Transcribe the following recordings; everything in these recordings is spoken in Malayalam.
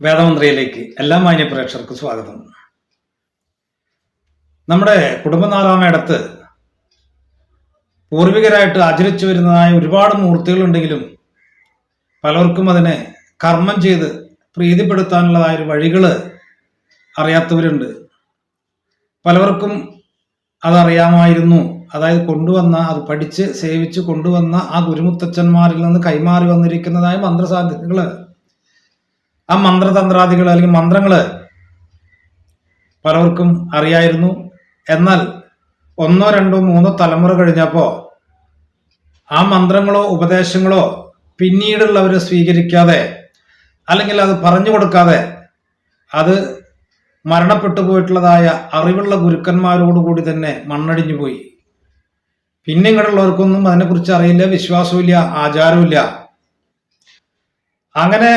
വേദമന്ത്രിയിലേക്ക് എല്ലാ മാന്യ പ്രേക്ഷകർക്കും സ്വാഗതം. നമ്മുടെ കുടുംബനാലാമയിടത്ത് പൂർവികരായിട്ട് ആചരിച്ചു വരുന്നതായ ഒരുപാട് മൂർത്തികളുണ്ടെങ്കിലും പലർക്കും അതിനെ കർമ്മം ചെയ്ത് പ്രീതിപ്പെടുത്താനുള്ളതായ ഒരു വഴികൾ അറിയാത്തവരുണ്ട്. പലവർക്കും അതറിയാമായിരുന്നു. അതായത് കൊണ്ടുവന്ന അത് പഠിച്ച് സേവിച്ച് കൊണ്ടുവന്ന ആ ഗുരുമുത്തച്ഛന്മാരിൽ നിന്ന് കൈമാറി വന്നിരിക്കുന്നതായ മന്ത്രസാധ്യതകൾ ആ മന്ത്രതന്ത്രാദികൾ അല്ലെങ്കിൽ മന്ത്രങ്ങൾ പലർക്കും അറിയായിരുന്നു. എന്നാൽ ഒന്നോ രണ്ടോ മൂന്നോ തലമുറ കഴിഞ്ഞപ്പോൾ ആ മന്ത്രങ്ങളോ ഉപദേശങ്ങളോ പിന്നീടുള്ളവർ സ്വീകരിക്കാതെ അല്ലെങ്കിൽ അത് പറഞ്ഞു കൊടുക്കാതെ അത് മരണപ്പെട്ടു പോയിട്ടുള്ളതായ അറിവുള്ള ഗുരുക്കന്മാരോടുകൂടി തന്നെ മണ്ണടിഞ്ഞു പോയി. പിന്നെ ഇങ്ങനെയുള്ളവർക്കൊന്നും അതിനെക്കുറിച്ച് അറിയില്ല വിശ്വാസമില്ല ആചാരമില്ല അങ്ങനെ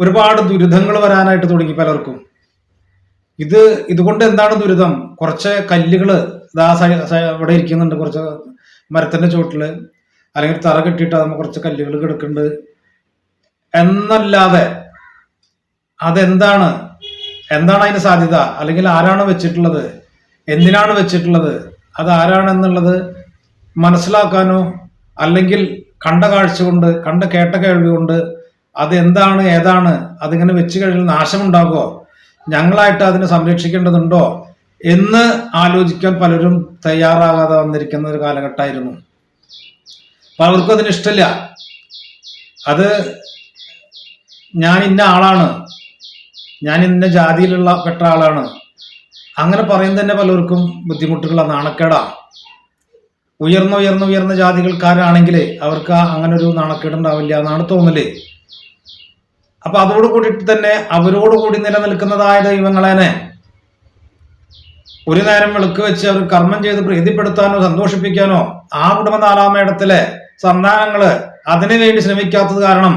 ഒരുപാട് ദുരിതങ്ങൾ വരാനായിട്ട് തുടങ്ങി പലർക്കും. ഇത് ഇതുകൊണ്ട് എന്താണ് ദുരിതം? കുറച്ച് കല്ലുകൾ ഇതാ ഇവിടെ ഇരിക്കുന്നുണ്ട്. കുറച്ച് മരത്തിന്റെ ചുവട്ടിൽ അല്ലെങ്കിൽ തറ കെട്ടിയിട്ട് നമ്മൾ കുറച്ച് കല്ലുകൾ കിടക്കുന്നുണ്ട്. എന്നല്ലാതെ അതെന്താണ്? എന്താണ് അതിന് സാധ്യത? അല്ലെങ്കിൽ ആരാണ് വെച്ചിട്ടുള്ളത്? എന്തിനാണ് വെച്ചിട്ടുള്ളത്? അത് ആരാണെന്നുള്ളത് മനസ്സിലാക്കാനോ അല്ലെങ്കിൽ കണ്ട കാഴ്ച കൊണ്ട് കണ്ട കേട്ട കേൾവി കൊണ്ട് അത് എന്താണ് ഏതാണ് അതിങ്ങനെ വെച്ച് കഴിഞ്ഞാൽ നാശമുണ്ടാകുമോ? ഞങ്ങളായിട്ട് അതിനെ സംരക്ഷിക്കേണ്ടതുണ്ടോ എന്ന് ആലോചിക്കാൻ പലരും തയ്യാറാകാതെ വന്നിരിക്കുന്ന ഒരു കാലഘട്ടമായിരുന്നു. പലർക്കും അതിന് ഇഷ്ടമില്ല. അത് ഞാൻ ഇന്ന ആളാണ് ഞാൻ ഇന്ന ജാതിയിലുള്ള പെട്ട ആളാണ്. അങ്ങനെ പറയുന്നത് തന്നെ പലർക്കും ബുദ്ധിമുട്ടുകളാണ് നാണക്കേടാ. ഉയർന്ന ഉയർന്ന ഉയർന്ന ജാതികൾക്കാരാണെങ്കിൽ അവർക്ക് അങ്ങനെ ഒരു നാണക്കേട് ഉണ്ടാവില്ല എന്നാണ് തോന്നൽ. അപ്പൊ അതോട് കൂടിയിട്ട് തന്നെ അവരോട് കൂടി നിലനിൽക്കുന്നതായ ദൈവങ്ങളെ ഒരു നേരം വിളക്ക് വെച്ച് അവർ കർമ്മം ചെയ്ത് പ്രീതിപ്പെടുത്താനോ സന്തോഷിപ്പിക്കാനോ ആ കുടുംബ നാലാമേടത്തിലെ സന്താനങ്ങൾ അതിനു വേണ്ടി ശ്രമിക്കാത്തത് കാരണം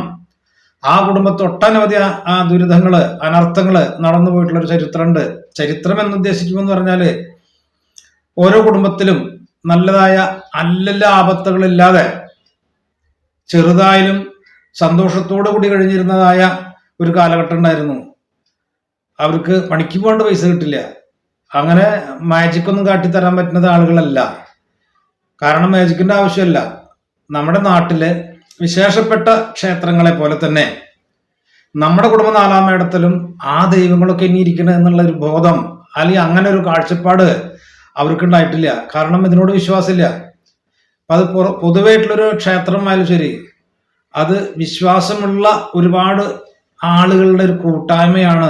ആ കുടുംബത്തെ ഒട്ടനവധി ആ ദുരിതങ്ങൾ അനർത്ഥങ്ങൾ നടന്നു പോയിട്ടുള്ള ഒരു ചരിത്രമുണ്ട്. ചരിത്രം എന്ന് ഉദ്ദേശിക്കുമെന്ന് പറഞ്ഞാൽ ഓരോ കുടുംബത്തിലും നല്ലതായ അല്ലല്ല ആപത്തുകളില്ലാതെ ചെറുതായാലും സന്തോഷത്തോടു കൂടി കഴിഞ്ഞിരുന്നതായ ഒരു കാലഘട്ടം ഉണ്ടായിരുന്നു. അവർക്ക് പണിക്ക് പോകേണ്ട പൈസ കിട്ടില്ല. അങ്ങനെ മാജിക് ഒന്നും കാട്ടിത്തരാൻ പറ്റുന്നത് ആളുകളല്ല. കാരണം മാജിക്കിന്റെ ആവശ്യമല്ല. നമ്മുടെ നാട്ടിലെ വിശേഷപ്പെട്ട ക്ഷേത്രങ്ങളെ പോലെ തന്നെ നമ്മുടെ കുടുംബ നാലാമേടത്തിലും ആ ദൈവങ്ങളൊക്കെ ഇനി ഇരിക്കണം എന്നുള്ള ഒരു ബോധം അല്ലെങ്കിൽ അങ്ങനെ ഒരു കാഴ്ചപ്പാട് അവർക്കുണ്ടായിട്ടില്ല. കാരണം ഇതിനോട് വിശ്വാസമില്ല. അത് പൊതുവായിട്ടുള്ളൊരു ക്ഷേത്രമായാലും ശരി അത് വിശ്വാസമുള്ള ഒരുപാട് ആളുകളുടെ ഒരു കൂട്ടായ്മയാണ്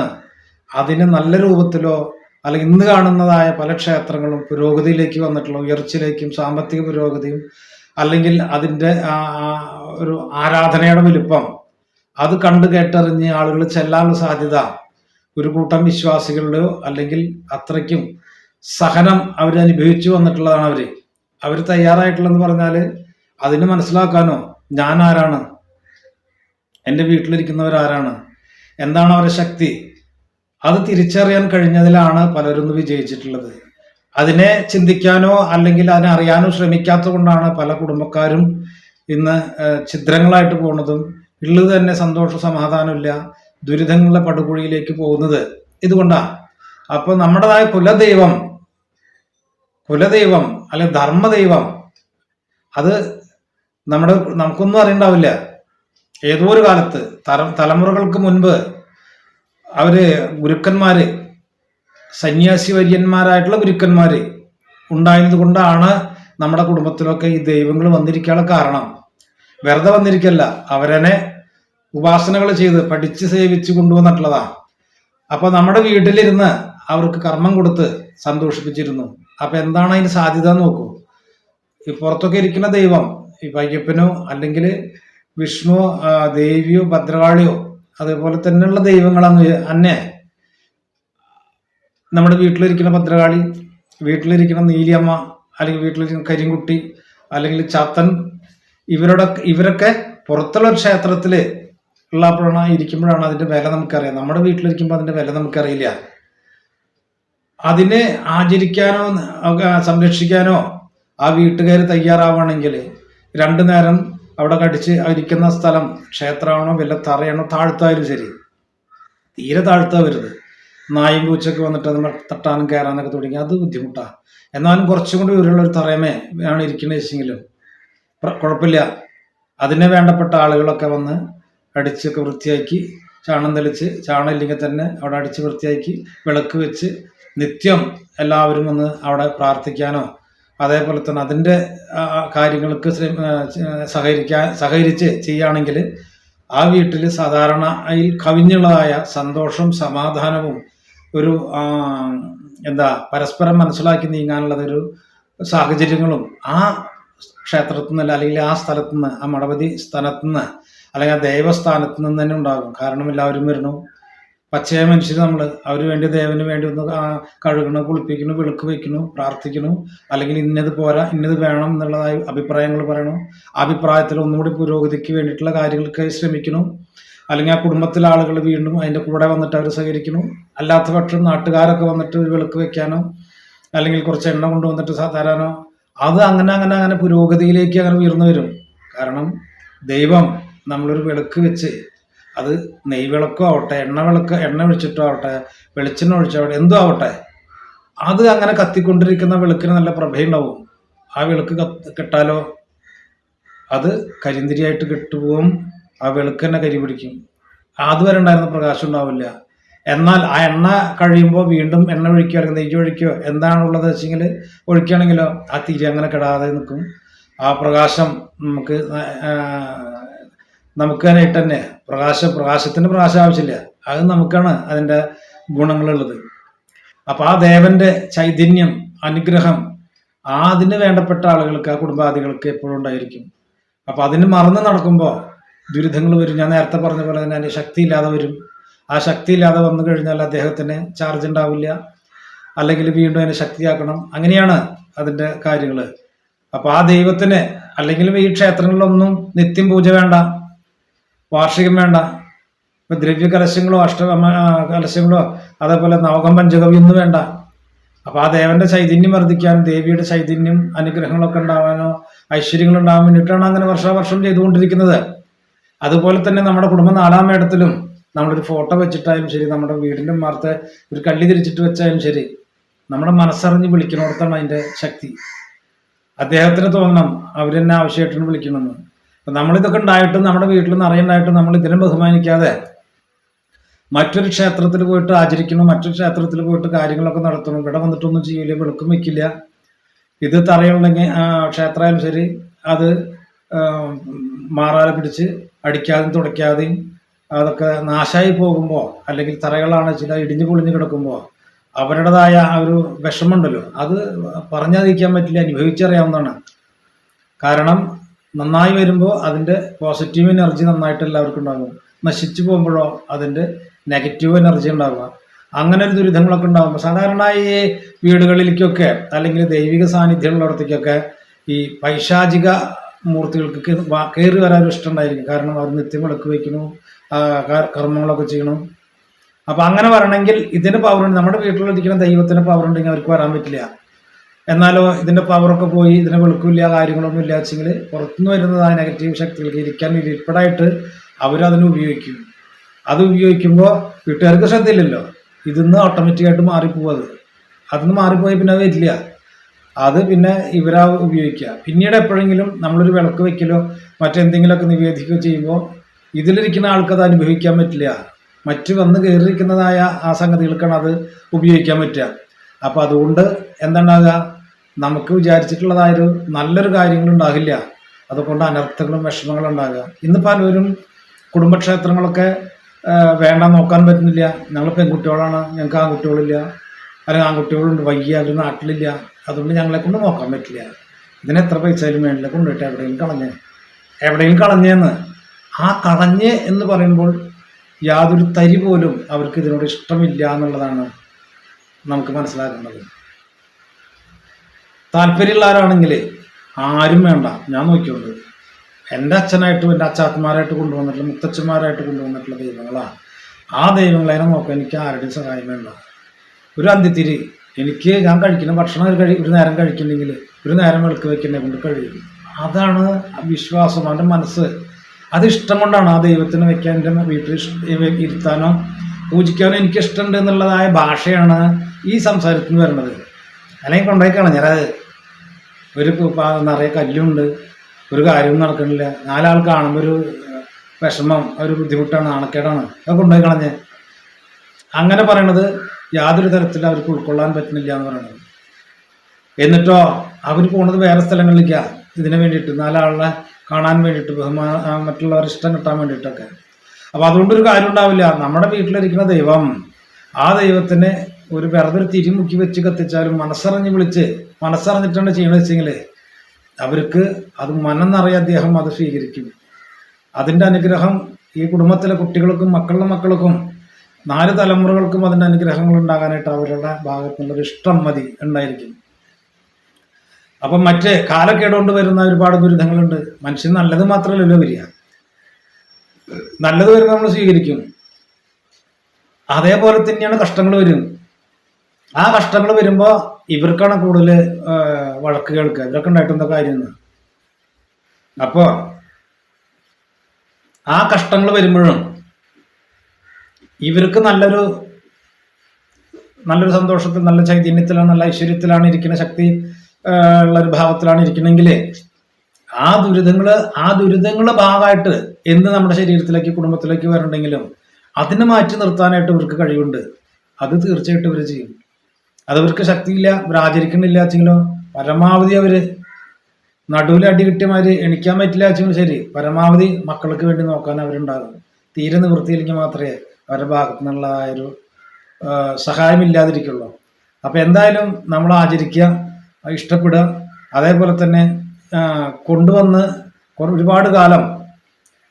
അതിന് നല്ല രൂപത്തിലോ അല്ലെങ്കിൽ ഇന്ന് കാണുന്നതായ പല ക്ഷേത്രങ്ങളും പുരോഗതിയിലേക്ക് വന്നിട്ടുള്ള ഉയർച്ചയിലേക്കും സാമ്പത്തിക പുരോഗതിയും അല്ലെങ്കിൽ അതിന്റെ ഒരു ആരാധനയുടെ വലുപ്പം അത് കണ്ടു കേട്ടറിഞ്ഞ് ആളുകൾ ചെല്ലാനുള്ള സാധ്യത ഒരു കൂട്ടം വിശ്വാസികളുടെയോ അല്ലെങ്കിൽ അത്രയ്ക്കും സഹനം അവർ അനുഭവിച്ചു വന്നിട്ടുള്ളതാണ് അവർ അവർ തയ്യാറായിട്ടുള്ളതെന്ന് പറഞ്ഞാൽ അതിന് മനസ്സിലാക്കാനോ ഞാൻ ആരാണ് എന്റെ വീട്ടിലിരിക്കുന്നവരാരാണ്? എന്താണ് അവരുടെ ശക്തി? അത് തിരിച്ചറിയാൻ കഴിഞ്ഞതിലാണ് പലരും വിജയിച്ചിട്ടുള്ളത്. അതിനെ ചിന്തിക്കാനോ അല്ലെങ്കിൽ അതിനെ അറിയാനോ ശ്രമിക്കാത്തത് കൊണ്ടാണ് പല കുടുംബക്കാരും ഇന്ന് ഛിദ്രങ്ങളായിട്ട് പോകുന്നതും ഉള്ളത് തന്നെ സന്തോഷ സമാധാനമില്ല ദുരിതങ്ങളുടെ പടുകുഴിയിലേക്ക് പോകുന്നത് ഇതുകൊണ്ടാണ് അപ്പൊ നമ്മുടേതായ കുലദൈവം കുലദൈവം അല്ലെ ധർമ്മദൈവം അത് നമ്മുടെ നമുക്കൊന്നും അറിയണ്ടാവില്ല. ഏതോ ഒരു കാലത്ത് തല തലമുറകൾക്ക് മുൻപ് അവർ ഗുരുക്കന്മാര് സന്യാസി വര്യന്മാരായിട്ടുള്ള ഗുരുക്കന്മാര് ഉണ്ടായത് കൊണ്ടാണ് നമ്മുടെ കുടുംബത്തിലൊക്കെ ഈ ദൈവങ്ങൾ വന്നിരിക്കാനുള്ള കാരണം. വെറുതെ വന്നിരിക്കല്ല അവരനെ ഉപാസനകൾ ചെയ്ത് പഠിച്ച് സേവിച്ച് കൊണ്ടുവന്നിട്ടുള്ളതാ. അപ്പൊ നമ്മുടെ വീട്ടിലിരുന്ന് അവർക്ക് കർമ്മം കൊടുത്ത് സന്തോഷിപ്പിച്ചിരുന്നു. അപ്പൊ എന്താണ് അതിന് സാധ്യത നോക്കൂ. ഈ പുറത്തൊക്കെ ഇരിക്കുന്ന ദൈവം ഈ പയ്യപ്പനോ അല്ലെങ്കിൽ വിഷ്ണു ദേവിയോ ഭദ്രകാളിയോ അതേപോലെ തന്നെയുള്ള ദൈവങ്ങളാന്ന് അന്നെ. നമ്മുടെ വീട്ടിലിരിക്കുന്ന ഭദ്രകാളി വീട്ടിലിരിക്കുന്ന നീലിയമ്മ അല്ലെങ്കിൽ വീട്ടിലിരിക്കുന്ന കരിങ്കുട്ടി അല്ലെങ്കിൽ ചാത്തൻ ഇവരുടെ ഇവരൊക്കെ പുറത്തുള്ള ഒരു ക്ഷേത്രത്തിൽ ഉള്ളപ്പോഴാണ് ഇരിക്കുമ്പോഴാണ് അതിന്റെ വില നമുക്കറിയാം നമ്മുടെ വീട്ടിലിരിക്കുമ്പോൾ അതിന്റെ വില നമുക്കറിയില്ല. അതിനെ ആചരിക്കാനോ സംരക്ഷിക്കാനോ ആ വീട്ടുകാർ തയ്യാറാവുകയാണെങ്കിൽ രണ്ടു നേരം അവിടെ കടിച്ച് ഇരിക്കുന്ന സ്ഥലം ക്ഷേത്രമാണോ വല്ല തറയാണോ താഴ്ത്തായാലും ശരി. തീരെ താഴ്ത്താ വരുത് നായും പൂച്ചൊക്കെ വന്നിട്ട് നമ്മൾ തട്ടാനും കയറാനൊക്കെ തുടങ്ങി. അത് ബുദ്ധിമുട്ടാണ് എന്നാലും കുറച്ചും കൂടി ഒരു തറയമേ ആണ് ഇരിക്കുന്നത് വെച്ചെങ്കിലും കുഴപ്പമില്ല. അതിനെ വേണ്ടപ്പെട്ട ആളുകളൊക്കെ വന്ന് അടിച്ചൊക്കെ വൃത്തിയാക്കി ചാണം തെളിച്ച് ചാണം ഇല്ലെങ്കിൽ തന്നെ അവിടെ അടിച്ച് വൃത്തിയാക്കി വിളക്ക് വെച്ച് നിത്യം എല്ലാവരും വന്ന് അവിടെ പ്രാർത്ഥിക്കാനോ അതേപോലെ തന്നെ അതിന്റെ കാര്യങ്ങൾക്ക് സഹകരിക്കാൻ സഹകരിച്ച് ചെയ്യുകയാണെങ്കിൽ ആ വീട്ടിൽ സാധാരണയിൽ കവിഞ്ഞുള്ളതായ സന്തോഷം സമാധാനവും ഒരു എന്താ പരസ്പരം മനസ്സിലാക്കി നീങ്ങാനുള്ളതൊരു സാഹചര്യങ്ങളും ആ ക്ഷേത്രത്തിൽ നിന്ന് അല്ലെങ്കിൽ ആ സ്ഥലത്തു നിന്ന് ആ മടവതി സ്ഥലത്തു നിന്ന് അല്ലെങ്കിൽ ആ ദൈവസ്ഥാനത്ത് നിന്ന് തന്നെ ഉണ്ടാകും. കാരണം എല്ലാവരും വരണു പച്ചയ മനുഷ്യർ നമ്മൾ അവർ വേണ്ടി ദേവന് വേണ്ടി ഒന്ന് കഴുകണു കുളിപ്പിക്കണു വിളക്ക് വെക്കണു പ്രാർത്ഥിക്കണു അല്ലെങ്കിൽ ഇന്നത് പോരാ ഇന്നത് വേണം എന്നുള്ളതായി അഭിപ്രായങ്ങൾ പറയണം അഭിപ്രായത്തിൽ ഒന്നുകൂടി പുരോഗതിക്ക് വേണ്ടിയിട്ടുള്ള കാര്യങ്ങൾക്ക് ശ്രമിക്കണം അല്ലെങ്കിൽ ആ കുടുംബത്തിലെ ആളുകൾ വീണ്ടും അതിന്റെ കൂടെ വന്നിട്ട് അവർ സഹകരിക്കണം അല്ലാത്ത പക്ഷം നാട്ടുകാരൊക്കെ വന്നിട്ട് വിളക്ക് വെക്കാനോ അല്ലെങ്കിൽ കുറച്ച് എണ്ണ കൊണ്ടുവന്നിട്ട് തരാനോ അത് അങ്ങനെ അങ്ങനെ അങ്ങനെ പുരോഗതിയിലേക്ക് അങ്ങനെ ഉയർന്നു വരും. കാരണം ദൈവം നമ്മളൊരു വിളക്ക് വെച്ച് അത് നെയ്വിളക്കോ ആവട്ടെ എണ്ണ വിളക്ക് എണ്ണ ഒഴിച്ചിട്ടോ ആവട്ടെ വെളിച്ചെണ്ണ ഒഴിച്ചാവട്ടെ എന്തോ ആവട്ടെ അത് അങ്ങനെ കത്തിക്കൊണ്ടിരിക്കുന്ന വിളക്കിന് നല്ല പ്രഭയുണ്ടാവും ആ വിളക്ക് കെട്ടാലോ? അത് കരിന്തിരിയായിട്ട് കെട്ടുപോകും ആ വെളുക്ക് തന്നെ കരി പിടിക്കും. അതുവരെ ഉണ്ടായിരുന്ന പ്രകാശം ഉണ്ടാവില്ല. എന്നാൽ ആ എണ്ണ കഴിയുമ്പോൾ വീണ്ടും എണ്ണ ഒഴിക്കുകയോ അല്ലെങ്കിൽ നെയ്യ് ഒഴിക്കുകയോ എന്താണുള്ളത് വെച്ചെങ്കിൽ ഒഴിക്കുകയാണെങ്കിലോ ആ തിരി അങ്ങനെ കിടാതെ നിൽക്കും. ആ പ്രകാശം നമുക്ക് ആ, നമുക്ക് തന്നെയായിട്ട് തന്നെ പ്രകാശ പ്രകാശത്തിന് പ്രകാശം ആവശ്യമില്ല. അത് നമുക്കാണ് അതിന്റെ ഗുണങ്ങളുള്ളത്. അപ്പം ആ ദേവന്റെ ചൈതന്യം അനുഗ്രഹം അതിന് വേണ്ടപ്പെട്ട ആളുകൾക്ക് ആ കുടുംബാദികൾക്ക് എപ്പോഴും ഉണ്ടായിരിക്കും. അപ്പം അതിന് മറന്ന് നടക്കുമ്പോൾ ദുരിതങ്ങൾ വരും. ഞാൻ നേരത്തെ പറഞ്ഞ പോലെ തന്നെ അതിന് ശക്തി ഇല്ലാതെ വരും. ആ ശക്തി ഇല്ലാതെ വന്നു കഴിഞ്ഞാൽ അദ്ദേഹത്തിന് ചാർജ് ഉണ്ടാവില്ല. അല്ലെങ്കിൽ വീണ്ടും അതിനെ ശക്തിയാക്കണം. അങ്ങനെയാണ് അതിന്റെ കാര്യങ്ങൾ അപ്പോൾ ആ ദൈവത്തിന് അല്ലെങ്കിലും ഈ ക്ഷേത്രങ്ങളിലൊന്നും നിത്യം പൂജ വേണ്ട. വാർഷികം വേണ്ട. ഇപ്പൊ ദ്രവ്യ കലശങ്ങളോ അഷ്ട ആ, കലശങ്ങളോ അതേപോലെ നവകം പഞ്ചഗവി ഒന്നും വേണ്ട. അപ്പോൾ ആ ദേവന്റെ ചൈതന്യം വർദ്ധിക്കാനും ദേവിയുടെ ചൈതന്യം അനുഗ്രഹങ്ങളൊക്കെ ഉണ്ടാവാനോ ഐശ്വര്യങ്ങൾ ഉണ്ടാവാൻ വേണ്ടിയിട്ടാണ് അങ്ങനെ വർഷാവർഷം ചെയ്തുകൊണ്ടിരിക്കുന്നത്. അതുപോലെ തന്നെ നമ്മുടെ കുടുംബ നാലാം മേടത്തിലും നമ്മളൊരു ഫോട്ടോ വെച്ചിട്ടായാലും ശരി നമ്മുടെ വീടിന്റെ മാർത്ത് ഒരു കള്ളി തിരിച്ചിട്ട് വെച്ചാലും ശരി നമ്മുടെ മനസ്സറിഞ്ഞ് വിളിക്കണോടത്താണ് അതിന്റെ ശക്തി. അദ്ദേഹത്തിന് തോന്നണം അവരെന്നെ ആവശ്യമായിട്ടാണ് വിളിക്കണമെന്ന്. നമ്മളിതൊക്കെ ഉണ്ടായിട്ടും നമ്മുടെ വീട്ടിൽ നിറയുണ്ടായിട്ടും നമ്മൾ ഇതിനെ ബഹുമാനിക്കാതെ മറ്റൊരു ക്ഷേത്രത്തിൽ പോയിട്ട് ആചരിക്കണം മറ്റൊരു ക്ഷേത്രത്തിൽ പോയിട്ട് കാര്യങ്ങളൊക്കെ നടത്തണം ഇവിടെ വന്നിട്ടൊന്നും ചെയ്യില്ല വെളുക്കും വെക്കില്ല. ഇത് തറയുണ്ടെങ്കിൽ ക്ഷേത്രമായാലും ശരി അത് മാറാതെ പിടിച്ച് അടിക്കാതെയും തുടയ്ക്കാതെയും അതൊക്കെ നാശമായി പോകുമ്പോൾ അല്ലെങ്കിൽ തറകളാണ് ചില ഇടിഞ്ഞു പൊളിഞ്ഞു കിടക്കുമ്പോൾ അവരുടേതായ ആ ഒരു വിഷമമുണ്ടല്ലോ. അത് പറഞ്ഞറിയിക്കാൻ പറ്റില്ല അനുഭവിച്ചറിയാവുന്നതാണ്. കാരണം നന്നായി വരുമ്പോൾ അതിന്റെ പോസിറ്റീവ് എനർജി നന്നായിട്ട് എല്ലാവർക്കും ഉണ്ടാകും. നശിച്ചു പോകുമ്പോഴോ അതിന്റെ നെഗറ്റീവ് എനർജി ഉണ്ടാകുക അങ്ങനെ ഒരു ദുരിതങ്ങളൊക്കെ ഉണ്ടാകുമ്പോൾ സാധാരണ ഈ വീടുകളിലേക്കൊക്കെ അല്ലെങ്കിൽ ദൈവിക സാന്നിധ്യമുള്ളിടത്തേക്കൊക്കെ ഈ പൈശാചിക മൂർത്തികൾക്ക് കയറി വരാൻ ഇഷ്ടം ഉണ്ടായിരിക്കും. കാരണം അവർ നിത്യം വിളക്ക് വയ്ക്കണു കർമ്മങ്ങളൊക്കെ ചെയ്യണം അപ്പൊ അങ്ങനെ വരണമെങ്കിൽ ഇതിന് പവർ ഉണ്ട്. നമ്മുടെ വീട്ടിലിരിക്കുന്ന ദൈവത്തിന് പവർ ഉണ്ടെങ്കിൽ അവർക്ക് വരാൻ പറ്റില്ല. എന്നാലോ ഇതിന്റെ പവറൊക്കെ പോയി ഇതിന് വെളുക്കില്ല കാര്യങ്ങളൊന്നും ഇല്ല വെച്ചെങ്കിൽ പുറത്തുനിന്ന് വരുന്നത് ആ നെഗറ്റീവ് ശക്തികൾക്ക് ഇരിക്കാൻ ഇരിപ്പടായിട്ട് അവരതിനെ ഉപയോഗിക്കും. അത് ഉപയോഗിക്കുമ്പോൾ വീട്ടുകാർക്ക് ശ്രദ്ധയില്ലല്ലോ. ഇതിന്ന് ഓട്ടോമാറ്റിക്കായിട്ട് മാറിപ്പോവും അത് അതിന്ന് മാറിപ്പോയി പിന്നെ അത് വരില്ല. അത് പിന്നെ ഇവരാ ഉപയോഗിക്കുക പിന്നീട് എപ്പോഴെങ്കിലും നമ്മളൊരു വിളക്ക് വെക്കലോ മറ്റെന്തെങ്കിലുമൊക്കെ നിവേദിക്കുകയോ ചെയ്യുമ്പോൾ ഇതിലിരിക്കുന്ന ആൾക്ക് അത് അനുഭവിക്കാൻ പറ്റില്ല. മറ്റ് വന്ന് കയറിയിരിക്കുന്നതായ ആ സംഗതികൾക്കാണ് അത് ഉപയോഗിക്കാൻ പറ്റുക. അപ്പോൾ അതുകൊണ്ട് എന്തുണ്ടാകുക നമുക്ക് വിചാരിച്ചിട്ടുള്ളതായൊരു നല്ലൊരു കാര്യങ്ങൾ ഉണ്ടാകില്ല അതുകൊണ്ട് അനർത്ഥങ്ങളും വിഷമങ്ങളും ഉണ്ടാകുക ഇന്ന് പലരും കുടുംബക്ഷേത്രങ്ങളൊക്കെ വേണ്ട നോക്കാൻ പറ്റുന്നില്ല. ഞങ്ങൾ പെൺകുട്ടികളാണ്. ഞങ്ങൾക്ക് ആൺകുട്ടികളില്ല. അല്ലെങ്കിൽ ആൺകുട്ടികളുണ്ട്. വയ്യ അവർ നാട്ടിലില്ല. അതുകൊണ്ട് ഞങ്ങളെ കൊണ്ട് നോക്കാൻ പറ്റില്ല. ഇതിന് എത്ര പൈസ ആയാലും വേണ്ടില്ല. കൊണ്ടുപോയിട്ട് എവിടെയെങ്കിലും കളഞ്ഞേ. എവിടെയെങ്കിലും കളഞ്ഞേന്ന്. ആ കളഞ്ഞ് എന്ന് പറയുമ്പോൾ യാതൊരു തരി പോലും അവർക്ക് ഇതിനോട് ഇഷ്ടമില്ല എന്നുള്ളതാണ് നമുക്ക് മനസ്സിലാക്കേണ്ടത് താല്പര്യമുള്ളവരാണെങ്കിൽ ആരും വേണ്ട. ഞാൻ നോക്കിയുണ്ട് എന്റെ അച്ഛനായിട്ടും എന്റെ അച്ചാത്തന്മാരായിട്ട് കൊണ്ടുവന്നിട്ടുള്ള മുത്തച്ഛന്മാരായിട്ട് കൊണ്ടുവന്നിട്ടുള്ള ദൈവങ്ങളാണ് ആ ദൈവങ്ങളെ നോക്കാൻ എനിക്ക് ആരുടെയും സഹായം വേണ്ട. ഒരു അന്ത്യത്തിരി എനിക്ക് ഞാൻ കഴിക്കുന്ന ഭക്ഷണം ഒരു കഴി ഒരു നേരം കഴിക്കുന്നെങ്കിൽ ഒരു നേരം വെളുക്ക് വെക്കുന്നതിനെ കൊണ്ട് കഴിയും. അതാണ് വിശ്വാസം അവന്റെ മനസ്സ്. അത് ഇഷ്ടം കൊണ്ടാണ് ആ ദൈവത്തിന് വെക്കാൻ എന്റെ വീട്ടിൽ ഇരുത്താനോ പൂജിക്കാനോ എനിക്കിഷ്ടമുണ്ട് എന്നുള്ളതായ ഭാഷയാണ് ഈ സംസാരത്തിന് വരുന്നത്. അല്ലെങ്കിൽ കൊണ്ടുപോയി കളഞ്ഞത് ഒരു നിറയെ കല്ലുണ്ട്. ഒരു കാര്യവും നടക്കണില്ല നാലാൾ കാണുമ്പോൾ ഒരു വിഷമം ഒരു ബുദ്ധിമുട്ടാണ് നാണക്കേടാണ്. അത് കൊണ്ടുപോയി കളഞ്ഞ്. അങ്ങനെ പറയണത് യാതൊരു തരത്തിൽ അവർക്ക് ഉൾക്കൊള്ളാൻ പറ്റുന്നില്ല എന്ന് പറയുന്നത് എന്നിട്ടോ അവർ പോണത് വേറെ സ്ഥലങ്ങളിലേക്കാണ് ഇതിന് വേണ്ടിയിട്ട് നാലാളെ കാണാൻ വേണ്ടിയിട്ട് ബഹുമാന ആ, മറ്റുള്ളവർ ഇഷ്ടം കിട്ടാൻ വേണ്ടിയിട്ടൊക്കെ. അപ്പൊ അതുകൊണ്ടൊരു കാര്യം ഉണ്ടാവില്ല. നമ്മുടെ വീട്ടിലിരിക്കുന്ന ദൈവം ആ ദൈവത്തിന് ഒരു വെറുതെ ഒരു തിരിമുക്കി വെച്ച് കത്തിച്ചാലും മനസ്സറിഞ്ഞ് വിളിച്ച് മനസ്സറിഞ്ഞിട്ടാണ് ചെയ്യണമെന്ന് വെച്ചെങ്കിൽ അവർക്ക് അത് മനം നിറയെ അദ്ദേഹം അത് സ്വീകരിക്കും. അതിന്റെ അനുഗ്രഹം ഈ കുടുംബത്തിലെ കുട്ടികൾക്കും മക്കളുടെ മക്കൾക്കും നാല് തലമുറകൾക്കും അതിന്റെ അനുഗ്രഹങ്ങൾ ഉണ്ടാകാനായിട്ട് അവരുടെ ഭാഗത്തു നിന്നൊരു ഇഷ്ടം മതി ഉണ്ടായിരിക്കും. അപ്പം മറ്റ് കാലക്കേടുകൊണ്ട് വരുന്ന ഒരുപാട് ദുരിതങ്ങളുണ്ട്. മനുഷ്യൻ നല്ലത് മാത്രമല്ലല്ലോ വരിക. നല്ലത് വരുന്ന നമ്മൾ സ്വീകരിക്കും. അതേപോലെ തന്നെയാണ് കഷ്ടങ്ങൾ വരും. ആ കഷ്ടങ്ങൾ വരുമ്പോൾ ഇവർക്കാണ് കൂടുതൽ വഴക്ക് കേൾക്കുക. ഇവരൊക്കെ ഉണ്ടായിട്ട് എന്താ കാര്യം എന്ന് അപ്പോൾ ആ കഷ്ടങ്ങൾ വരുമ്പോഴും ഇവർക്ക് നല്ലൊരു നല്ലൊരു സന്തോഷത്തിൽ നല്ല ചൈതന്യത്തിലാണ് നല്ല ഐശ്വര്യത്തിലാണ് ഇരിക്കുന്ന ശക്തി ഉള്ള ഒരു ഭാവത്തിലാണ് ഇരിക്കണമെങ്കിൽ ആ ദുരിതങ്ങൾ ആ ദുരിതങ്ങളുടെ ഭാഗമായിട്ട് എന്ത് നമ്മുടെ ശരീരത്തിലേക്ക് കുടുംബത്തിലേക്ക് വരണ്ടെങ്കിലും അതിനെ മാറ്റി നിർത്താനായിട്ട് ഇവർക്ക് കഴിവുണ്ട്. അത് തീർച്ചയായിട്ടും ഇവർ ചെയ്യും. അതവർക്ക് ശക്തിയില്ല ഇവർ ആചരിക്കണില്ല വെച്ചെങ്കിലോ പരമാവധി അവർ നടുവിൽ അടി കിട്ടിയമാര് എണിക്കാൻ പറ്റില്ല വെച്ചെങ്കിലും ശരി പരമാവധി മക്കൾക്ക് വേണ്ടി നോക്കാൻ അവരുണ്ടാകും. തീരെ നിവൃത്തിയില്ലെങ്കിൽ മാത്രമേ അവരുടെ ഭാഗത്തു നിന്നുള്ള ആ ഒരു സഹായമില്ലാതിരിക്കുള്ളൂ അപ്പൊ എന്തായാലും നമ്മൾ ആചരിക്കുക ഇഷ്ടപ്പെടുക. അതേപോലെ തന്നെ കൊണ്ടുവന്ന് ഒരുപാട് കാലം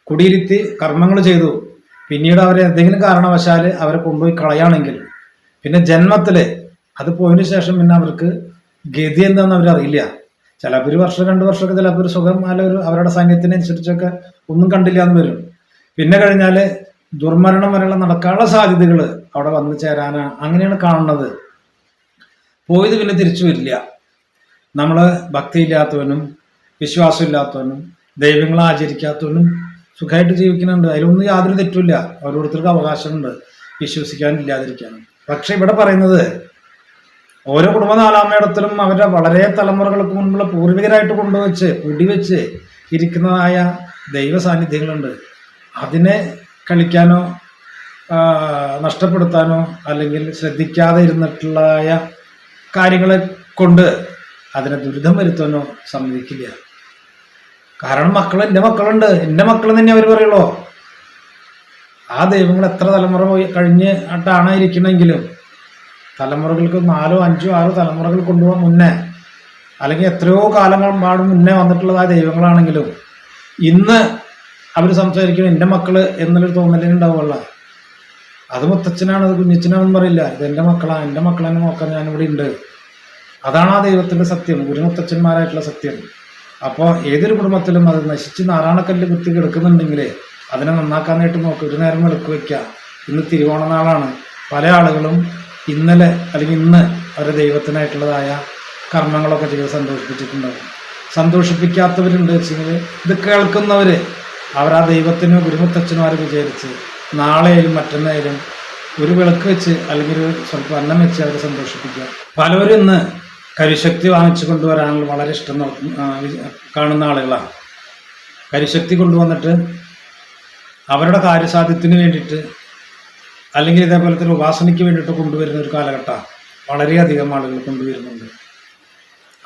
കുടിയിരുത്തി കർമ്മങ്ങൾ ചെയ്തു. പിന്നീട് അവരെ എന്തെങ്കിലും കാരണവശാൽ അവരെ കൊണ്ടുപോയി കളയാണെങ്കിൽ പിന്നെ ജന്മത്തിൽ അത് പോയതിനു ശേഷം പിന്നെ അവർക്ക് ഗതി എന്താണെന്ന് അവരറിയില്ല. ചിലപ്പോൾ ഒരു വർഷം രണ്ട് വർഷമൊക്കെ ചിലപ്പോൾ ഒരു സുഖം അല്ല ഒരു അവരുടെ സാന്നിധ്യത്തിനനുസരിച്ചൊക്കെ ഒന്നും കണ്ടില്ല എന്ന് വരും. പിന്നെ കഴിഞ്ഞാൽ ദുർമരണം വരെയുള്ള നടക്കാനുള്ള സാധ്യതകൾ അവിടെ വന്നു ചേരാനാ അങ്ങനെയാണ് കാണുന്നത്. പോയത് പിന്നെ തിരിച്ചു വരില്ല. നമ്മൾ ഭക്തിയില്ലാത്തവനും വിശ്വാസമില്ലാത്തവനും ദൈവങ്ങളെ ആചരിക്കാത്തവനും സുഖമായിട്ട് ജീവിക്കുന്നുണ്ട്. അതിലൊന്നും യാതൊരു തെറ്റുമില്ല. ഓരോരുത്തർക്കും അവകാശമുണ്ട് വിശ്വസിക്കാനില്ലാതിരിക്കാനും. പക്ഷെ ഇവിടെ പറയുന്നത് ഓരോ കുടുംബ നാലാമയിടത്തിലും അവരുടെ വളരെ തലമുറകൾക്ക് മുൻപുള്ള പൂർവികരായിട്ട് കൊണ്ടുവച്ച് കുടിവെച്ച് ഇരിക്കുന്നതായ ദൈവ സാന്നിധ്യങ്ങളുണ്ട് അതിനെ കളിക്കാനോ നഷ്ടപ്പെടുത്താനോ അല്ലെങ്കിൽ ശ്രദ്ധിക്കാതെ ഇരുന്നിട്ടുള്ളതായ കാര്യങ്ങളെ കൊണ്ട് അതിനെ ദുരിതം വരുത്താനോ സമ്മതിക്കില്ല. കാരണം മക്കൾ എന്റെ മക്കളുണ്ട്. എന്റെ മക്കൾ തന്നെ അവർ പറയുള്ളൂ ആ ദൈവങ്ങൾ എത്ര തലമുറ പോയി കഴിഞ്ഞ് ഇരിക്കണമെങ്കിലും തലമുറകൾക്ക് നാലോ അഞ്ചോ ആറോ തലമുറകൾ കൊണ്ടുപോകാൻ മുന്നേ അല്ലെങ്കിൽ എത്രയോ കാലങ്ങൾ പാട് മുന്നേ വന്നിട്ടുള്ളതായ ദൈവങ്ങളാണെങ്കിലും ഇന്ന് അവർ സംസാരിക്കണം എന്റെ മക്കൾ എന്നുള്ളൊരു തോന്നലേ ഉണ്ടാവുള്ള അത് മുത്തച്ഛനാണ് അത് കുഞ്ഞച്ഛനാണെന്ന് പറയില്ല. ഇത് എന്റെ മക്കളാണ് എന്റെ മക്കളെ നോക്കാൻ ഞാനിവിടെ ഉണ്ട്. അതാണ് ആ ദൈവത്തിന്റെ സത്യം ഗുരുമുത്തച്ഛന്മാരായിട്ടുള്ള സത്യം. അപ്പോൾ ഏതൊരു കുടുംബത്തിലും അത് നശിച്ച് നാരായണക്കല്ല് കുത്തി കിടക്കുന്നുണ്ടെങ്കിൽ അതിനെ നന്നാക്കാനായിട്ട് നോക്കുക ഒരു നേരം വെളുക്ക് വയ്ക്കുക. ഇന്ന് തിരുവോണ നാളാണ് പല ആളുകളും ഇന്നലെ അല്ലെങ്കിൽ ഇന്ന് അവരെ ദൈവത്തിനായിട്ടുള്ളതായ കർമ്മങ്ങളൊക്കെ ചെയ്ത് സന്തോഷിപ്പിച്ചിട്ടുണ്ടാവും. സന്തോഷിപ്പിക്കാത്തവരുണ്ട് വെച്ചെങ്കിൽ ഇത് കേൾക്കുന്നവര് അവർ ആ ദൈവത്തിനോ ഗുരുമുത്തച്ഛന്മാരെ വിചാരിച്ച് നാളെയായാലും മറ്റന്നായാലും ഒരു വിളക്ക് വെച്ച് അല്ലെങ്കിൽ ഒരു സ്വല്പം അന്നം വെച്ച് അവരെ സന്തോഷിപ്പിക്കുക. പലവരും ഇന്ന് കരിശക്തി വാങ്ങിച്ചു കൊണ്ടുവരാനുള്ള വളരെ ഇഷ്ടം കാണുന്ന ആളുകളാണ്. കരിശക്തി കൊണ്ടുവന്നിട്ട് അവരുടെ കാര്യസാധ്യത്തിന് വേണ്ടിയിട്ട് അല്ലെങ്കിൽ ഇതേപോലെ തന്നെ ഉപാസനയ്ക്ക് വേണ്ടിയിട്ട് കൊണ്ടുവരുന്ന ഒരു കാലഘട്ടം വളരെയധികം ആളുകൾ കൊണ്ടുവരുന്നുണ്ട്.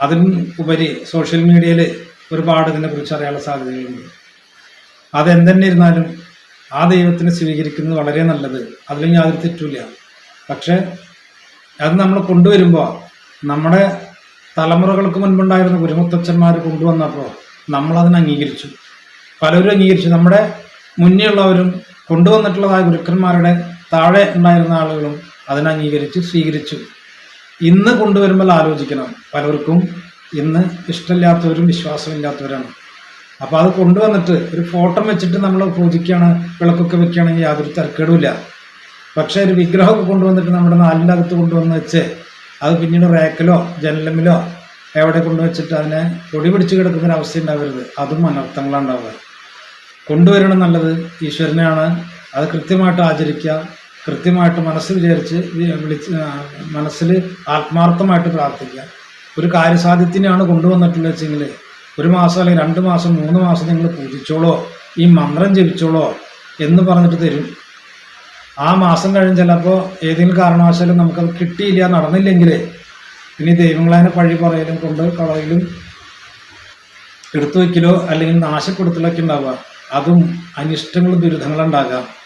അതിന് ഉപരി സോഷ്യൽ മീഡിയയിൽ ഒരുപാട് ഇതിനെക്കുറിച്ച് അറിയാനുള്ള സാധ്യതകളുണ്ട്. അതെന്തെന്നെ ഇരുന്നാലും ആ ദൈവത്തിനെ സ്വീകരിക്കുന്നത് വളരെ നല്ലത്. അതിലും യാതൊരു തെറ്റില്ല പക്ഷെ അത് നമ്മൾ കൊണ്ടുവരുമ്പോൾ നമ്മുടെ തലമുറകൾക്ക് മുൻപുണ്ടായിരുന്ന ഗുരുമുത്തച്ഛന്മാർ കൊണ്ടുവന്നപ്പോൾ നമ്മളതിനെ അംഗീകരിച്ചു. പലരും അംഗീകരിച്ചു. നമ്മുടെ മുന്നേ ഉള്ളവരും കൊണ്ടുവന്നിട്ടുള്ളതായ ഗുരുക്കന്മാരുടെ താഴെ ഉണ്ടായിരുന്ന ആളുകളും അതിനംഗീകരിച്ച് സ്വീകരിച്ചു. ഇന്ന് കൊണ്ടുവരുമ്പോൾ ആലോചിക്കണം. പലർക്കും ഇന്ന് ഇഷ്ടമില്ലാത്തവരും വിശ്വാസമില്ലാത്തവരാണ്. അപ്പോൾ അത് കൊണ്ടുവന്നിട്ട് ഒരു ഫോട്ടോ വെച്ചിട്ട് നമ്മൾ പൂജിക്കുകയാണ് വിളക്കൊക്കെ വെക്കുകയാണെങ്കിൽ യാതൊരു തരക്കേടുമില്ല. പക്ഷേ ഒരു വിഗ്രഹമൊക്കെ കൊണ്ടുവന്നിട്ട് നമ്മുടെ നാലിന്റെ അകത്ത് കൊണ്ടുവന്ന് വെച്ച് അത് പിന്നീട് റേക്കിലോ ജനലമിലോ എവിടെ കൊണ്ടുവച്ചിട്ട് അതിനെ പൊടി പിടിച്ച് കിടക്കുന്ന ഒരു അവസ്ഥ ഉണ്ടാവരുത്. അതും അനർത്ഥങ്ങളാണ് ഉണ്ടാവുക. കൊണ്ടുവരണം നല്ലത്. ഈശ്വരനെയാണ്. അത് കൃത്യമായിട്ട് ആചരിക്കുക. കൃത്യമായിട്ട് മനസ്സ് വിചാരിച്ച് വിളിച്ച് മനസ്സിൽ ആത്മാർത്ഥമായിട്ട് പ്രാർത്ഥിക്കുക. ഒരു കാര്യസാധ്യത്തിനാണ് കൊണ്ടുവന്നിട്ടുള്ളത് വെച്ചെങ്കിൽ ഒരു മാസം അല്ലെങ്കിൽ രണ്ട് മാസം മൂന്ന് മാസം നിങ്ങൾ പൂജിച്ചോളോ ഈ മന്ത്രം ജപിച്ചോളോ എന്ന് പറഞ്ഞിട്ട് തരും. ആ മാസം കഴിഞ്ഞ് ചിലപ്പോൾ ഏതെങ്കിലും കാരണവശാലും നമുക്കത് കിട്ടിയില്ല നടന്നില്ലെങ്കിൽ ഇനി ദൈവങ്ങളതിനെ പഴി പറയലും കൊണ്ട് കളയിലും എടുത്തു വയ്ക്കലോ അല്ലെങ്കിൽ നാശപ്പെടുത്തലൊക്കെ ഉണ്ടാവുക. അതും അനിഷ്ടങ്ങളും ദുരിതങ്ങളും ഉണ്ടാകാം.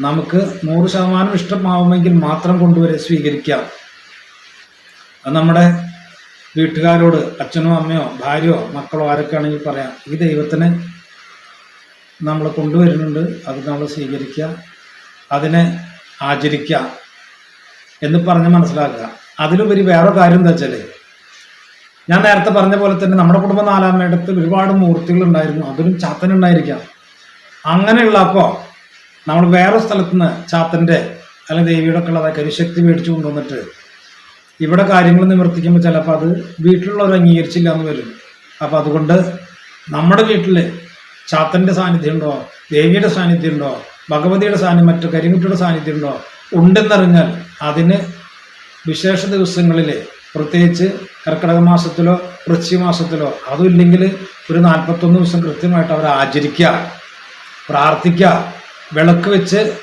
നമുക്ക് നൂറ് ശതമാനം ഇഷ്ടമാവുമെങ്കിൽ മാത്രം കൊണ്ടുവരെ സ്വീകരിക്കാം. അത് നമ്മുടെ വീട്ടുകാരോട് അച്ഛനോ അമ്മയോ ഭാര്യയോ മക്കളോ ആരൊക്കെ ആണെങ്കിൽ പറയാം ഈ ദൈവത്തിന് നമ്മൾ കൊണ്ടുവരുന്നുണ്ട് അത് നമ്മൾ സ്വീകരിക്കുക അതിനെ ആചരിക്കുക എന്ന് പറഞ്ഞ് മനസ്സിലാക്കുക. അതിലുപരി വേറെ കാര്യം എന്താ വെച്ചാൽ ഞാൻ നേരത്തെ പറഞ്ഞ പോലെ തന്നെ നമ്മുടെ കുടുംബ നാലാമയിടത്ത് ഒരുപാട് മൂർത്തികൾ ഉണ്ടായിരുന്നു അതിലും ചാത്തനുണ്ടായിരിക്കാം. അങ്ങനെയുള്ള അപ്പോൾ നമ്മൾ വേറെ സ്ഥലത്ത് നിന്ന് ചാത്തന്റെ അല്ലെങ്കിൽ ദേവിയുടെ ഒക്കെ ഉള്ള കരിശക്തി മേടിച്ചു കൊണ്ടുവന്നിട്ട് ഇവിടെ കാര്യങ്ങൾ നിവർത്തിക്കുമ്പോൾ ചിലപ്പോൾ അത് വീട്ടിലുള്ളവർ അംഗീകരിച്ചില്ല എന്ന് വരും. അപ്പോൾ അതുകൊണ്ട് നമ്മുടെ വീട്ടിൽ ചാത്തന്റെ സാന്നിധ്യം ഉണ്ടോ? ദേവിയുടെ സാന്നിധ്യം ഉണ്ടോ? ഭഗവതിയുടെ സാന്നിധ്യം മറ്റു കരിമുട്ടിയുടെ സാന്നിധ്യം ഉണ്ടോ? ഉണ്ടെന്നറിഞ്ഞാൽ അതിന് വിശേഷ ദിവസങ്ങളിൽ പ്രത്യേകിച്ച് കർക്കിടക മാസത്തിലോ വൃശ്ചി മാസത്തിലോ അതുമില്ലെങ്കിൽ ഒരു നാൽപ്പത്തൊന്ന് ദിവസം കൃത്യമായിട്ട് അവർ ആചരിക്കുക പ്രാർത്ഥിക്കുക. വിളക്ക് വെച്ച്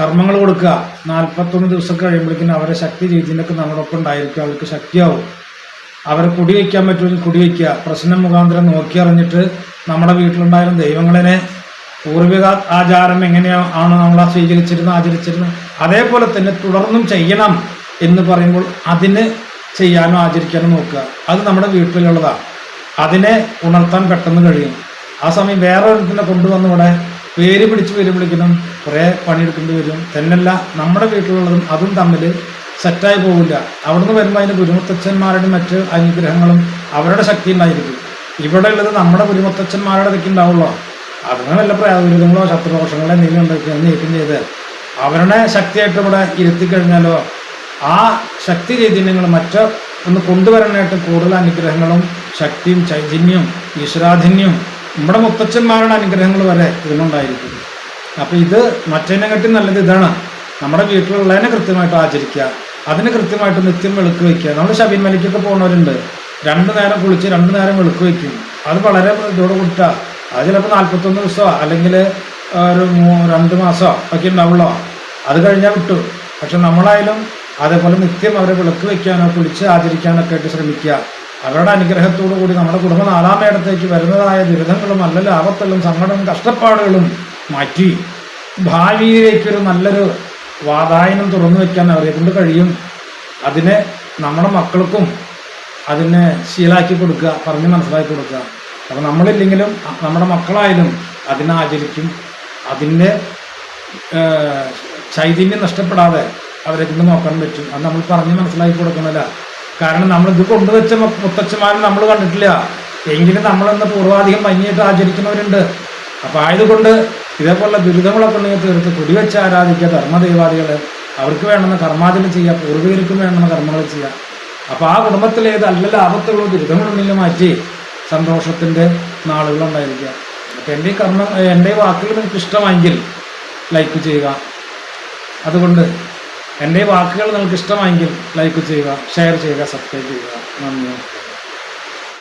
കർമ്മങ്ങൾ കൊടുക്കുക. നാൽപ്പത്തൊന്ന് ദിവസം കഴിയുമ്പോഴേക്കും അവരെ ശക്തി രീതിയിലൊക്കെ നമ്മളൊപ്പം ഉണ്ടായിരിക്കും അവർക്ക് ശക്തിയാവും. അവരെ കുടിവെക്കാൻ പറ്റുമെങ്കിൽ കുടിവെക്കുക പ്രശ്നം മുഖാന്തരം നോക്കി അറിഞ്ഞിട്ട് നമ്മുടെ വീട്ടിലുണ്ടായിരുന്ന ദൈവങ്ങളെ പൂർവിക ആചാരം എങ്ങനെയാണ് നമ്മൾ സ്വീകരിച്ചിരുന്ന ആചരിച്ചിരുന്നത്? അതേപോലെ തന്നെ തുടർന്നും ചെയ്യണം എന്ന് പറയുമ്പോൾ അതിന് ചെയ്യാനോ ആചരിക്കാനോ നോക്കുക. അത് നമ്മുടെ വീട്ടിലുള്ളതാണ് അതിനെ ഉണർത്താൻ പെട്ടെന്ന് കഴിയും. ആ സമയം വേറെ ഒരിടത്തിനെ കൊണ്ടുവന്ന് ഇവിടെ പേര് പിടിച്ച് പേര് വിളിക്കണം. കുറേ പണിയെടുക്കേണ്ടി വരും. തന്നെയല്ല നമ്മുടെ വീട്ടിലുള്ളതും അതും തമ്മിൽ സെറ്റായി പോകില്ല അവിടുന്ന് വരുമ്പോൾ അതിന്റെ ഗുരുമുത്തച്ഛന്മാരുടെ മറ്റ് അനുഗ്രഹങ്ങളും അവരുടെ ശക്തി ഉണ്ടായിരിക്കും ഇവിടെ ഉള്ളത് നമ്മുടെ ഗുരുമുത്തച്ഛന്മാരുടെ ഇതൊക്കെ ഉണ്ടാവുള്ളൂ. അതിന് വല്ല പ്രയാസങ്ങളോ ശത്രുദോഷങ്ങളോ എന്തെങ്കിലും ഉണ്ടെങ്കിൽ നീക്കം ചെയ്ത് അവരുടെ ശക്തിയായിട്ട് ഇവിടെ ഇരുത്തി കഴിഞ്ഞാലോ ആ ശക്തി ചൈതന്യങ്ങൾ മറ്റ് ഒന്ന് കൊണ്ടുവരാനായിട്ട് കൂടുതൽ അനുഗ്രഹങ്ങളും ശക്തിയും ചൈതന്യവും ഈശ്വരാധന്യവും നമ്മുടെ മുത്തച്ഛന്മാരുടെ അനുഗ്രഹങ്ങൾ വരെ ഇതിനുണ്ടായിരിക്കും അപ്പോൾ ഇത് മറ്റേനെ മറ്റേനെക്കാട്ടി നല്ലത് ഇതാണ്. നമ്മുടെ വീട്ടിലുള്ളതിനെ കൃത്യമായിട്ട് ആചരിക്കുക അതിന് കൃത്യമായിട്ട് നിത്യം വെളുക്ക് വയ്ക്കുക. നമ്മൾ ശബരിമലയ്ക്കൊക്കെ പോകുന്നവരുണ്ട്. രണ്ട് നേരം കുളിച്ച് രണ്ട് നേരം വെളുക്ക് വയ്ക്കും. അത് വളരെ ഇതോട് കൂട്ട. അത് ചിലപ്പോൾ നാൽപ്പത്തൊന്ന് ദിവസമോ അല്ലെങ്കിൽ ഒരു രണ്ട് മാസമോ ഒക്കെ ഉണ്ടാവുള്ളോ. അത് കഴിഞ്ഞാൽ വിട്ടു. പക്ഷെ നമ്മളായാലും അതേപോലെ നിത്യം അവരെ വിളക്ക് വയ്ക്കാനോ കുളിച്ച് ആചരിക്കാനൊക്കെ ആയിട്ട് ശ്രമിക്കുക. അവരുടെ അനുഗ്രഹത്തോടു കൂടി നമ്മുടെ കുടുംബം നാലാമയിടത്തേക്ക് വരുന്നതായ ദുരിതങ്ങളും നല്ല ലാഭത്തുകളും സങ്കടവും കഷ്ടപ്പാടുകളും മാറ്റി ഭാവിയിലേക്കൊരു നല്ലൊരു വാതായനം തുറന്നു വയ്ക്കാൻ അവരെ കൊണ്ട് കഴിയും. അതിനെ നമ്മുടെ മക്കൾക്കും അതിനെ ശീലാക്കി കൊടുക്കുക പറഞ്ഞ് മനസ്സിലാക്കി കൊടുക്കുക. അപ്പം നമ്മളില്ലെങ്കിലും നമ്മുടെ മക്കളായാലും അതിനെ ആചരിക്കും. അതിന്റെ ചൈതന്യം നഷ്ടപ്പെടാതെ അവരെ കൊണ്ട് നോക്കാൻ പറ്റും. അത് നമ്മൾ പറഞ്ഞ് മനസ്സിലാക്കി കൊടുക്കണമല്ല. കാരണം നമ്മൾ ഇത് കൊണ്ടുവച്ച മുത്തച്ഛന്മാരും നമ്മൾ കണ്ടിട്ടില്ല. എങ്കിലും നമ്മളെന്ന് പൂർവാധികം ഭംഗിയായിട്ട് ആചരിക്കുന്നവരുണ്ട്. അപ്പോൾ ആയതുകൊണ്ട് ഇതേപോലുള്ള ദുരിതങ്ങളൊക്കെ ഉണ്ടെങ്കിൽ തീർത്ത് കുടിവെച്ച് ആരാധിക്കുക ധർമ്മദൈവാദികൾ അവർക്ക് വേണമെന്ന കർമാചരണം ചെയ്യുക പൂർവികർക്കും വേണമെന്ന കർമ്മങ്ങൾ ചെയ്യുക. അപ്പോൾ ആ കുടുംബത്തിലേത് നല്ല ലാഭത്തുള്ള ദുരിതങ്ങളുണ്ടെങ്കിൽ മാറ്റി സന്തോഷത്തിന്റെ നാളുകളുണ്ടായിരിക്കുക. ഉണ്ടായിരിക്കുക എന്റെ ഈ കർമ്മം എന്റെ വാക്കുകൾ നിങ്ങൾക്ക് ഇഷ്ടമായെങ്കിൽ ലൈക്ക് ചെയ്യുക. അതുകൊണ്ട് എന്റെ വാക്കുകൾ നിങ്ങൾക്ക് ഇഷ്ടമായെങ്കിൽ ലൈക്ക് ചെയ്യുക ഷെയർ ചെയ്യുക സബ്സ്ക്രൈബ് ചെയ്യുക. നന്ദി.